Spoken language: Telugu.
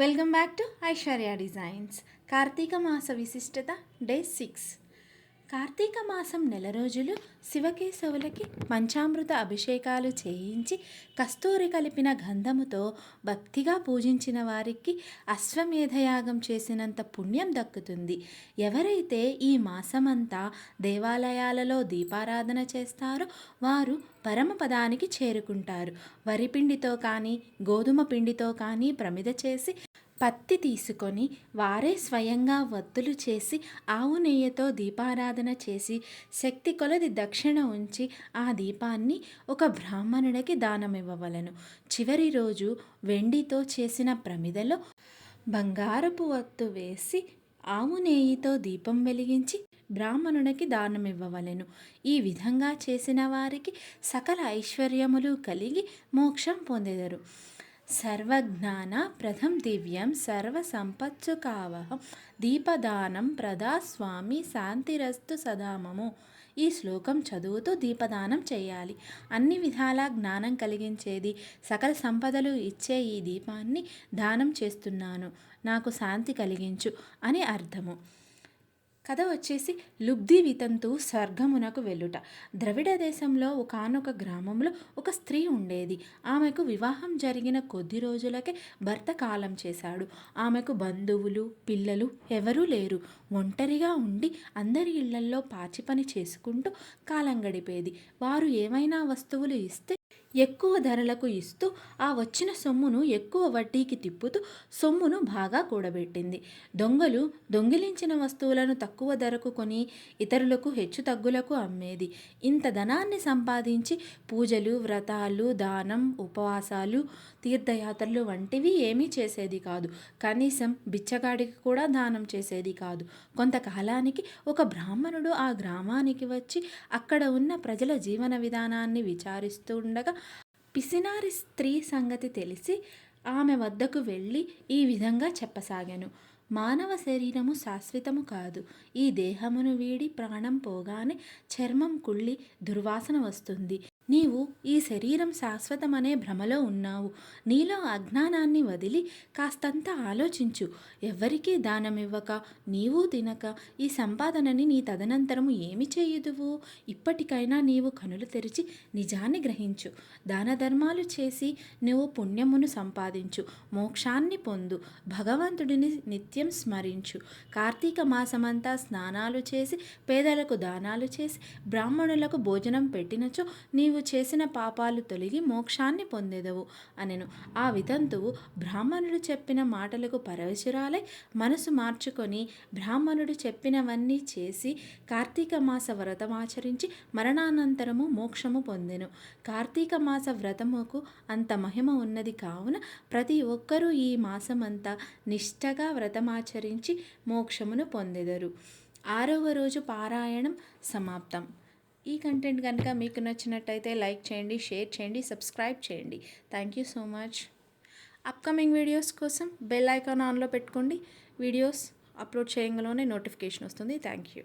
Welcome back to Aishwarya designs Karthika మాస విశిష్టత డే సిక్స్ కార్తీక మాసం నెల రోజులు శివకేశవులకి పంచామృత అభిషేకాలు చేయించి కస్తూరి కలిపిన గంధముతో భక్తిగా పూజించిన వారికి అశ్వమేధయాగం చేసినంత పుణ్యం దక్కుతుంది. ఎవరైతే ఈ మాసమంతా దేవాలయాలలో దీపారాధన చేస్తారో వారు పరమపదానికి చేరుకుంటారు. వరిపిండితో కానీ గోధుమ పిండితో కానీ ప్రమిద చేసి పత్తి తీసుకొని వారే స్వయంగా వత్తులు చేసి ఆవు నెయ్యితో దీపారాధన చేసి శక్తి కొలది దక్షిణ ఉంచి ఆ దీపాన్ని ఒక బ్రాహ్మణుడికి దానమివ్వవలను. చివరి రోజు వెండితో చేసిన ప్రమిదలో బంగారపు వత్తు వేసి ఆవు నేయితో దీపం వెలిగించి బ్రాహ్మణునికి దానమివ్వవలెను. ఈ విధంగా చేసిన వారికి సకల ఐశ్వర్యములు కలిగి మోక్షం పొందెదరు. సర్వజ్ఞాన ప్రథం దివ్యం సర్వసంపత్సు దీపదానం దీపదానం ప్రదాస్వామి శాంతిరస్తు సదామము ఈ శ్లోకం చదువుతూ దీపదానం చేయాలి. అన్ని విధాల జ్ఞానం కలిగించేది సకల సంపదలు ఇచ్చే ఈ దీపాన్ని దానం చేస్తున్నాను. నాకు శాంతి కలిగించు అని అర్థము. కథ వచ్చేసి లుబ్ధి వితంతు స్వర్గమునకు వెళ్ళుట. ద్రవిడ దేశంలో ఒకనొక గ్రామంలో ఒక స్త్రీ ఉండేది. ఆమెకు వివాహం జరిగిన కొద్ది రోజులకే భర్త కాలం చేశాడు. ఆమెకు బంధువులు పిల్లలు ఎవరూ లేరు. ఒంటరిగా ఉండి అందరి ఇళ్ళల్లో పాచి పని చేసుకుంటూ కాలం గడిపేది. వారు ఏమైనా వస్తువులు ఇస్తే ఎక్కువ ధరలకు ఇస్తూ ఆ వచ్చిన సొమ్మును ఎక్కువ వడ్డీకి తిప్పుతూ సొమ్మును బాగా కూడబెట్టింది. దొంగలు దొంగిలించిన వస్తువులను తక్కువ ధరకు కొని ఇతరులకు హెచ్చు తగ్గులకు అమ్మేది. ఇంత ధనాన్ని సంపాదించి పూజలు వ్రతాలు దానం ఉపవాసాలు తీర్థయాత్రలు వంటివి ఏమీ చేసేది కాదు. కనీసం బిచ్చగాడికి కూడా దానం చేసేది కాదు. కొంతకాలానికి ఒక బ్రాహ్మణుడు ఆ గ్రామానికి వచ్చి అక్కడ ఉన్న ప్రజల జీవన విధానాన్ని విచారిస్తూ ఉండగా పిసినారి స్త్రీ సంగతి తెలిసి ఆమె వద్దకు వెళ్ళి ఈ విధంగా చెప్పసాగాను. మానవ శరీరము శాశ్వతము కాదు. ఈ దేహమును వీడి ప్రాణం పోగానే చర్మం కుళ్ళి దుర్వాసన వస్తుంది. నీవు ఈ శరీరం శాశ్వతమనే భ్రమలో ఉన్నావు. నీలో అజ్ఞానాన్ని వదిలి కాస్తంత ఆలోచించు. ఎవ్వరికీ దానమివ్వక నీవు తినక ఈ సంపాదనని నీ తదనంతరము ఏమి చేయుదువు? ఇప్పటికైనా నీవు కనులు తెరిచి నిజాన్ని గ్రహించు. దాన ధర్మాలు చేసి నువ్వు పుణ్యమును సంపాదించు. మోక్షాన్ని పొందు. భగవంతుడిని నిత్యం స్మరించు. కార్తీక మాసమంతా స్నానాలు చేసి పేదలకు దానాలు చేసి బ్రాహ్మణులకు భోజనం పెట్టినచో నీవు నీవు చేసిన పాపాలు తొలగి మోక్షాన్ని పొందెదవు అనెను. ఆ వితంతువు బ్రాహ్మణుడు చెప్పిన మాటలకు పరవశురాలై మనసు మార్చుకొని బ్రాహ్మణుడు చెప్పినవన్నీ చేసి కార్తీక మాస వ్రతమాచరించి మరణానంతరము మోక్షము పొందెను. కార్తీక మాస వ్రతముకు అంత మహిమ ఉన్నది కావున ప్రతి ఒక్కరూ ఈ మాసమంతా నిష్టగా వ్రతమాచరించి మోక్షమును పొందెదరు. ఆరవ రోజు పారాయణం సమాప్తం. ఈ కంటెంట్ కనుక మీకు నచ్చినట్టయితే లైక్ చేయండి షేర్ చేయండి సబ్స్క్రైబ్ చేయండి. Thank you so much upcoming videos కోసం బెల్ ఐకాన్ ఆన్లో పెట్టుకోండి. వీడియోస్ అప్లోడ్ చేయగలనే నోటిఫికేషన్ వస్తుంది. Thank you